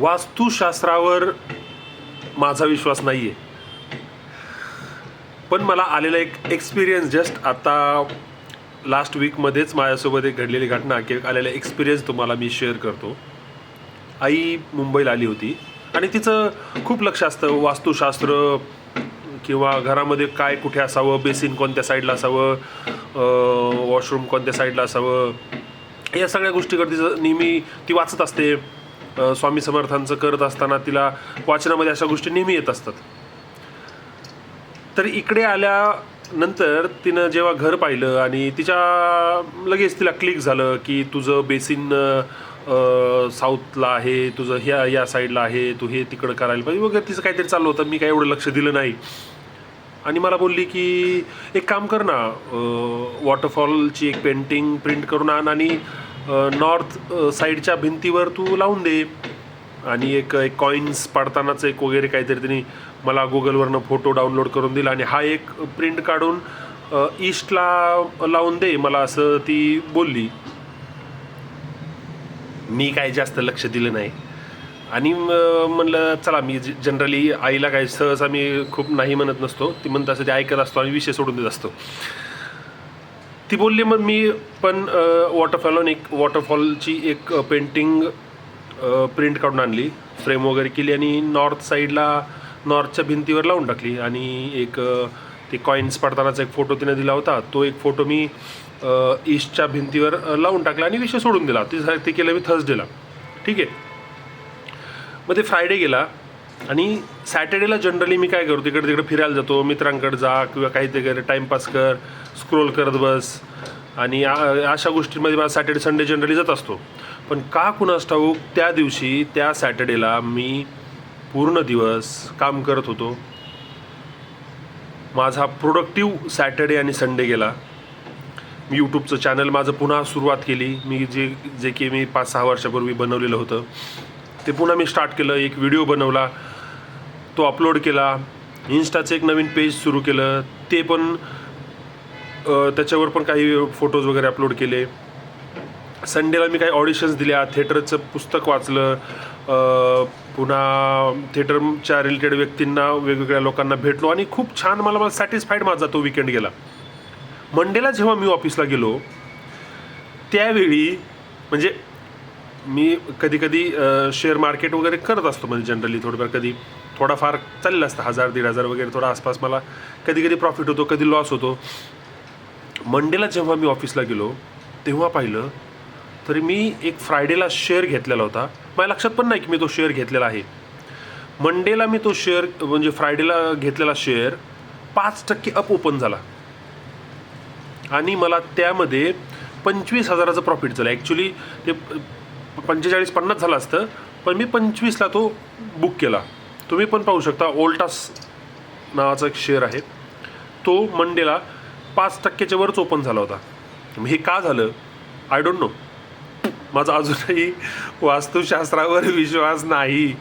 वास्तुशास्त्रावर माझा विश्वास नाही आहे पण मला आलेला एक एक्सपिरियन्स जस्ट आता लास्ट वीकमध्येच माझ्यासोबत एक घडलेली घटना किंवा आलेला एक्सपिरियन्स तुम्हाला मी शेअर करतो. आई मुंबईला आली होती आणि तिचं खूप लक्ष असतं वास्तुशास्त्र किंवा घरामध्ये काय कुठे असावं बेसिन कोणत्या साईडला असावं वॉशरूम कोणत्या साईडला असावं या सगळ्या गोष्टीकडे तिचं नेहमी ती वाचत असते. स्वामी समर्थांचं करत असताना तिला वाचनामध्ये अशा गोष्टी नेहमी येत असतात. तर इकडे आल्यानंतर तिनं जेव्हा घर पाहिलं आणि तिच्या लगेच तिला क्लिक झालं की तुझं बेसिन साऊथला आहे तुझं ह्या या साईडला आहे तू हे तिकडं करायला पाहिजे. वगैरे तिचं काहीतरी चाललं होतं मी काय एवढं लक्ष दिलं नाही. आणि मला बोलली की एक काम कर ना वॉटरफॉलची एक पेंटिंग प्रिंट करून आण आणि नॉर्थ साईडच्या भिंतीवर तू लावून दे. आणि एक एक कॉईन्स पाडतानाच एक वगैरे काहीतरी त्यांनी मला गुगलवरनं फोटो डाउनलोड करून दिला. आणि हा एक प्रिंट काढून ईस्टला लावून दे. मला असं ती बोलली. मी काय जास्त लक्ष दिलं नाही. आणि म्हणलं चला मी जनरली आईला काय सहसा मी खूप नाही म्हणत नसतो. ती म्हणत असं ते ऐकत असतो आणि विषय सोडून देत असतो. ती बोलली मग मी पण वॉटरफॉल एक वॉटरफॉलची एक पेंटिंग प्रिंट काढून आणली. फ्रेम वगैरे केली आणि नॉर्थ साईडला नॉर्थच्या भिंतीवर लावून टाकली. आणि एक ते कॉईन्स पडतानाचा एक फोटो तिने दिला होता. तो एक फोटो मी ईस्टच्या भिंतीवर लावून टाकला आणि विषय सोडून दिला. ते झा- ते केलं मी थर्सडेला ठीक आहे. मग ते फ्रायडे गेला. आणि सॅटर्डेला जनरली मी काय करतो इकडे तिकडे फिरायला जातो मित्रांकडे जा किंवा काहीतरी टाईमपास कर स्क्रोल करत बस. आणि अशा गोष्टींमध्ये मला सॅटर्डे संडे जनरली जात असतो. पण का कुणास ठाऊक त्या दिवशी त्या सॅटर्डेला मी पूर्ण दिवस काम करत होतो. माझा प्रोडक्टिव्ह सॅटर्डे आणि संडे गेला. मी यूट्यूबचं चॅनल माझं पुन्हा सुरुवात केली. मी जे जे की मी पाच सहा वर्षापूर्वी बनवलेलं होतं. ते पुन्हा मी स्टार्ट केलं. एक व्हिडिओ बनवला. तो अपलोड केला. इन्स्टाचं एक नवीन पेज सुरू केलं. ते पण त्याच्यावर पण काही फोटोज वगैरे अपलोड केले. संडेला मी काही ऑडिशन्स दिल्या. थिएटरचं पुस्तक वाचलं. पुन्हा थिएटरच्या रिलेटेड व्यक्तींना वेगवेगळ्या लोकांना भेटलो आणि खूप छान मला मला सॅटिस्फाईड माझा तो विकेंड गेला. मंडेला जेव्हा मी ऑफिसला गेलो त्यावेळी म्हणजे मी कधी कधी शेअर मार्केट वगैरे करत असतो म्हणजे जनरली थोडंफार कधी थोडाफार चाललं असतं हजार दीड हजार वगैरे थोडा आसपास मला कधी कधी प्रॉफिट होतो कधी लॉस होतो. मंडेला जेव्हा मी ऑफिसला गेलो तेव्हा पाहिलं तरी मी एक फ्रायडेला शेअर घेतलेला होता. माझ्या लक्षात पण नाही की मी तो शेअर घेतलेला आहे. मंडेला मी तो शेअर म्हणजे फ्रायडेला घेतलेला शेअर पाच टक्के अप ओपन झाला. आणि मला त्यामध्ये पंचवीस हजाराचं प्रॉफिट झालं. ॲक्च्युली ते पंचेचाळीस पन्नास झालं असतं पण मी पंचवीसला तो बुक केला. तुम्ही पण पाहू शकता ओल्टास नावाचा एक शेअर आहे. तो मंडेला पाच टक्क्याच्या वरच ओपन झाला होता. हे का झालं? आय डोंट नो माझा अजूनही वास्तुशास्त्रावर विश्वास नाही.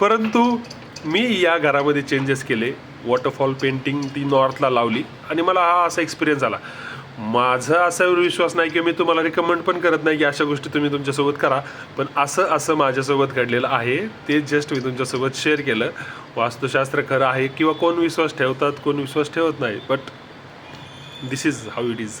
परंतु मी या घरामध्ये चेंजेस केले. वॉटरफॉल पेंटिंग ती नॉर्थला लावली आणि मला हा असा एक्सपिरियन्स आला. माझं असा विश्वास नाही की मी तुम्हाला रिकमेंड पण करत नाही की अशा गोष्टी तुम्ही तुमच्यासोबत करा पण असं असं माझ्यासोबत घडलेलं आहे ते जस्ट मी तुमच्यासोबत शेअर केलं. वास्तुशास्त्र खरं आहे किंवा कोण विश्वास ठेवतात कोण विश्वास ठेवत नाही but this is how it is